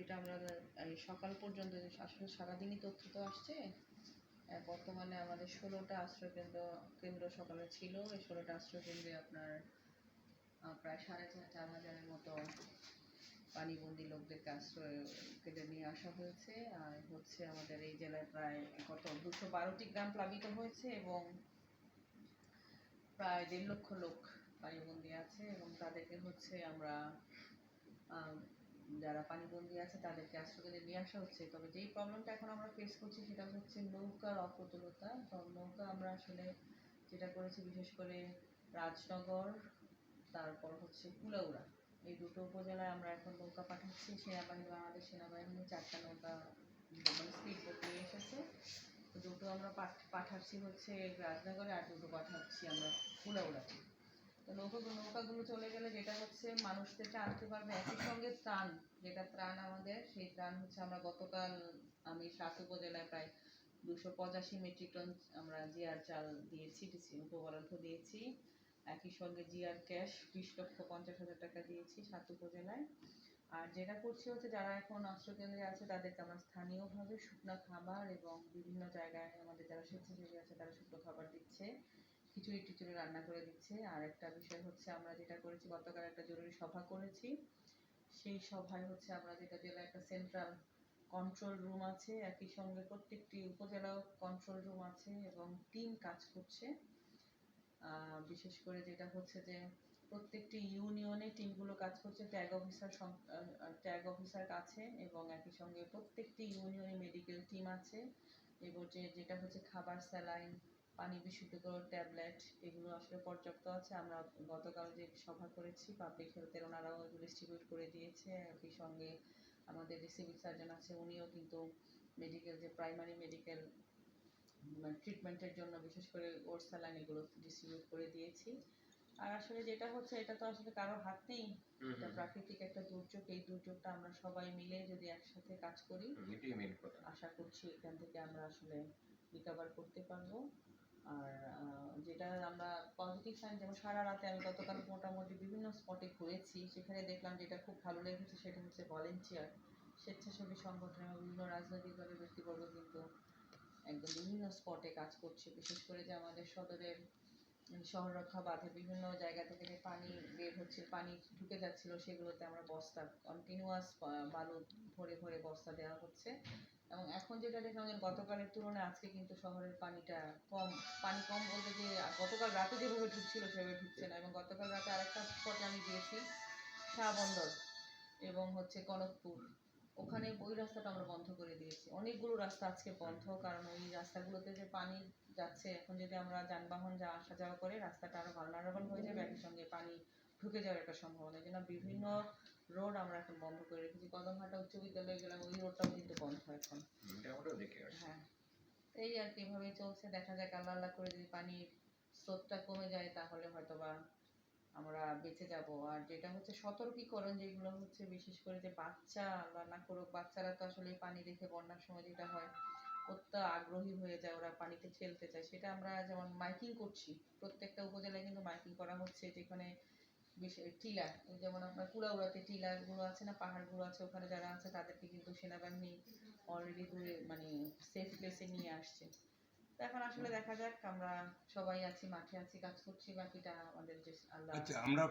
যেটা আমরা সকাল পর্যন্ত আসলে সারাদিনই তথ্য তো আসছে বর্তমানে আমাদের ষোলোটা আশ্রয় কেন্দ্র সকালে ছিল এই ষোলোটা আশ্রয় কেন্দ্রে আপনার প্রায় সাড়ে চার হাজারের মতো পানিবন্দী লোকদেরকে আশ্রয় কেন্দ্রে নিয়ে আসা হয়েছে আর হচ্ছে আমাদের এই জেলায় প্রায় কত দুশো বারোটি গ্রাম প্লাবিত হয়েছে এবং প্রায় দেড় লক্ষ লোক পানিবন্দী আছে এবং তাদেরকে হচ্ছে আমরা আম, যারা পানিবন্দী আছে তাদেরকে আশ্রয়কেন্দ্রে নিয়ে আসা হচ্ছে। তবে যেই প্রবলেমটা এখন আমরা ফেস করছি সেটা হচ্ছে নৌকার অপ্রতুলতা। নৌকা আমরা আসলে যেটা করেছি, বিশেষ করে রাজনগর, তারপর হচ্ছে কুলাউড়া। এই দুটো উপজেলায় আমরা এখন নৌকা পাঠাচ্ছি। সেনাবাহিনী, বাংলাদেশ সেনাবাহিনী চারটা নৌকা মানে স্পিড বোট নিয়ে এসেছে। দুটো আমরা পাঠ- পাঠাচ্ছি হচ্ছে রাজনগরে আর দুটো পাঠাচ্ছি আমরা কুলাউড়াতে। তো নৌকাগুলো চলে গেলে যেটা হচ্ছে মানুষদেরকে আনতে পারবে, একই সঙ্গে ত্রাণ, যেটা ত্রাণ আমাদের, সেই ত্রাণ হচ্ছে আমরা গতকাল, আমি সাত উপজেলায় প্রায় দুশো পঁচাশি মেট্রিক টন আমরা জিআর চাল দিয়েছি উপবরাদ্দ দিয়েছি। একই সঙ্গে জিআর ক্যাশ, বিশ লক্ষ পঞ্চাশ হাজার টাকা দিয়েছি সাত উপজেলায়। আর যেটা করছি হচ্ছে যারা এখন আশ্রয়কেন্দ্রে আছে, তাদেরকে আমরা স্থানীয়ভাবে শুকনো খাবার এবং বিভিন্ন জায়গায় আমাদের যারা স্বেচ্ছাসেবী আছে, তারা শুকনো খাবার দিচ্ছে। খিচুড়ি টিচুড়ি রান্না করে দিচ্ছে। আর একটা বিষয় হচ্ছে, আমরা যেটা করেছি, গতকাল একটা জরুরি সভা করেছি। সেই সভায় হচ্ছে আমরা যেটা জেলায় একটা সেন্ট্রাল কন্ট্রোল রুম আছে, একই সঙ্গে প্রত্যেকটি উপজেলাও কন্ট্রোল রুম আছে এবং টিম কাজ করছে। বিশেষ করে যেটা হচ্ছে যে, প্রত্যেকটি ইউনিয়নে টিমগুলো কাজ করছে ট্যাগ অফিসার ট্যাগ অফিসার কাছে এবং একই সঙ্গে প্রত্যেকটি ইউনিয়নে মেডিকেল টিম আছে। এবং যে, যেটা হচ্ছে খাবার স্যালাইন পানি বিশুদ্ধকর ট্যাবলেট এগুলো আসলে পর্যাপ্ত আছে। আমরা গতকাল যে সভা করেছি পাবলিক হেলথের ওনারাও এগুলো ডিস্ট্রিবিউট করে দিয়েছে। একই সঙ্গে আমাদের যে সিভিল সার্জন আছে উনিও কিন্তু মেডিকেল যে প্রাইমারি মেডিকেল ট্রিটমেন্টের জন্য বিশেষ করে ওর স্যালাইন এগুলো ডিস্ট্রিবিউট করে দিয়েছি। আর আসলে যেটা হচ্ছে এটা তো আসলে কারও হাত নেই। এটা প্রাকৃতিক একটা দুর্যোগ। এই দুর্যোগটা আমরা সবাই মিলে যদি একসাথে কাজ করি আশা করছি এখান থেকে আমরা আসলে রিকভার করতে পারব। আর যেটা আমরা পজিটিভ সাইন যেমন সারা রাতে আমি গতকাল মোটামুটি বিভিন্ন স্পটে ঘুরেছি। সেখানে দেখলাম যেটা খুব ভালো লেগেছে সেটা হচ্ছে ভলেন্টিয়ার স্বেচ্ছাসেবী সংগঠন এবং বিভিন্ন রাজনৈতিক দলের ব্যক্তিবর্গ কিন্তু একদম বিভিন্ন স্পটে কাজ করছে। বিশেষ করে যে আমাদের সদরের উম, শহর রক্ষা বাঁধে বিভিন্ন জায়গা থেকে যে পানি বের হচ্ছে পানি ঢুকে যাচ্ছিল সেগুলোতে আমরা বস্তা কন্টিনিউয়াস বালু ভরে ভরে বস্তা দেওয়া হচ্ছে। এবং এখন যেটা দেখলাম যে গতকালের তুলনায় আজকে কিন্তু শহরের পানিটা কম, পানি কম বলতে যে গতকাল রাতে যেভাবে ঢুকছিল সেভাবে ঢুকছে না এবং গতকাল রাতে আরেকটা স্পটে আমি গিয়েছি শাহবন্দর এবং হচ্ছে কনকপুর। ওখানে ওই রাস্তাটা আমরা বন্ধ করে দিয়েছি। অনেকগুলো রাস্তা আজকে বন্ধ, কারণ ওই রাস্তাগুলোতে যে পানি যাচ্ছে, এখন যদি আমরা যানবাহন যা আসা যাওয়া করে, রাস্তাটা আরও ভালনারেবল হয়ে যাবে, একই সঙ্গে পানি ঢুকে যাওয়ার একটা সম্ভাবনা। এই জন্য বিভিন্ন রোড আমরা এখন বন্ধ করে রেখেছি। কদমঘাটা উচ্চ বিদ্যালয়ে গেলাম ওই রোডটাও কিন্তু বন্ধ এখন। হ্যাঁ এই আর কি এভাবেই চলছে। দেখা যাক আল্লাহ আল্লাহ করে যদি পানির স্রোতটা কমে যায় তাহলে হয়তো বা আমরা বেঁচে যাব। আর যেটা হচ্ছে সতর্কীকরণ যেগুলো হচ্ছে বিশেষ করে যে বাচ্চা আল্লাহ না করুক বাচ্চারা তো আসলে পানি দেখে বন্যার সময় যেটা হয় অত্য আগ্রহী হয়ে যায় ওরা পানিতে খেলতে চায়। সেটা আমরা যেমন মাইকিং করছি প্রত্যেকটা উপজেলায় কিন্তু মাইকিং করা হচ্ছে যেখানে টিলার যেমন আপনার কুড়াউড়াতে টিলারগুলো আছে না পাহাড়গুলো আছে ওখানে যারা আছে তাদেরকে কিন্তু সেনাবাহিনী অলরেডি দূরে মানে সেফ প্লেসে নিয়ে আসছে। তো এখন আসলে দেখা যাক আমরা সবাই আছি মাঠে আছি কাজ করছি বাকিটা আমাদের যে আল্লাহ আচ্ছা আমরা।